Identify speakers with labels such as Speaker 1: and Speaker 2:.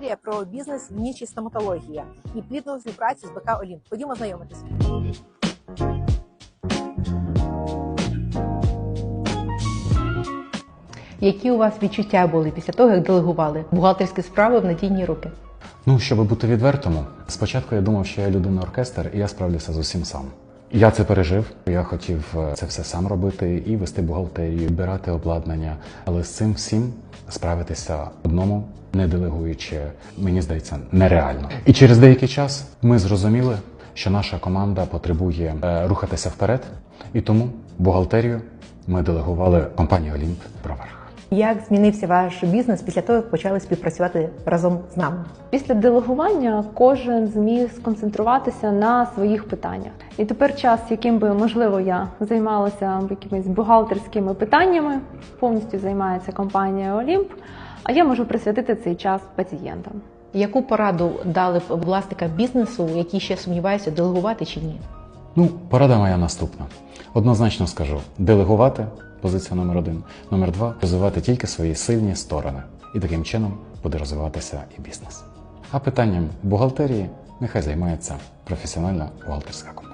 Speaker 1: історія про бізнес в нічі стоматологія і плідну співпрацю з БК Олімп. Ходімо знайомитись.
Speaker 2: Які у вас відчуття були після того, як делегували бухгалтерські справи в надійні руки?
Speaker 3: Ну, щоб бути відвертому, спочатку я думав, що я людина оркестр, і я справлюся з усім сам. Я це пережив. Я хотів е, це все сам робити і вести бухгалтерію, бирати обладнання. Але з цим всім справитися одному, не делегуючи, мені здається, нереально. І через деякий час ми зрозуміли, що наша команда потребує е, рухатися вперед, і тому бухгалтерію ми делегували компанії Олімп.
Speaker 2: Як змінився ваш бізнес після того, як почали співпрацювати разом з нами?
Speaker 4: Після делегування кожен зміг сконцентруватися на своїх питаннях. І тепер час, яким би можливо я займалася якимись бухгалтерськими питаннями, повністю займається компанія Олімп. А я можу присвятити цей час пацієнтам.
Speaker 2: Яку пораду дали б власникам бізнесу, які ще сумніваються, делегувати чи ні?
Speaker 3: Ну, порада моя наступна. Однозначно скажу: делегувати позиція номер один. Номер два розвивати тільки свої сильні сторони. І таким чином буде розвиватися і бізнес. А питанням бухгалтерії нехай займається професіональна бухгалтерська компанія.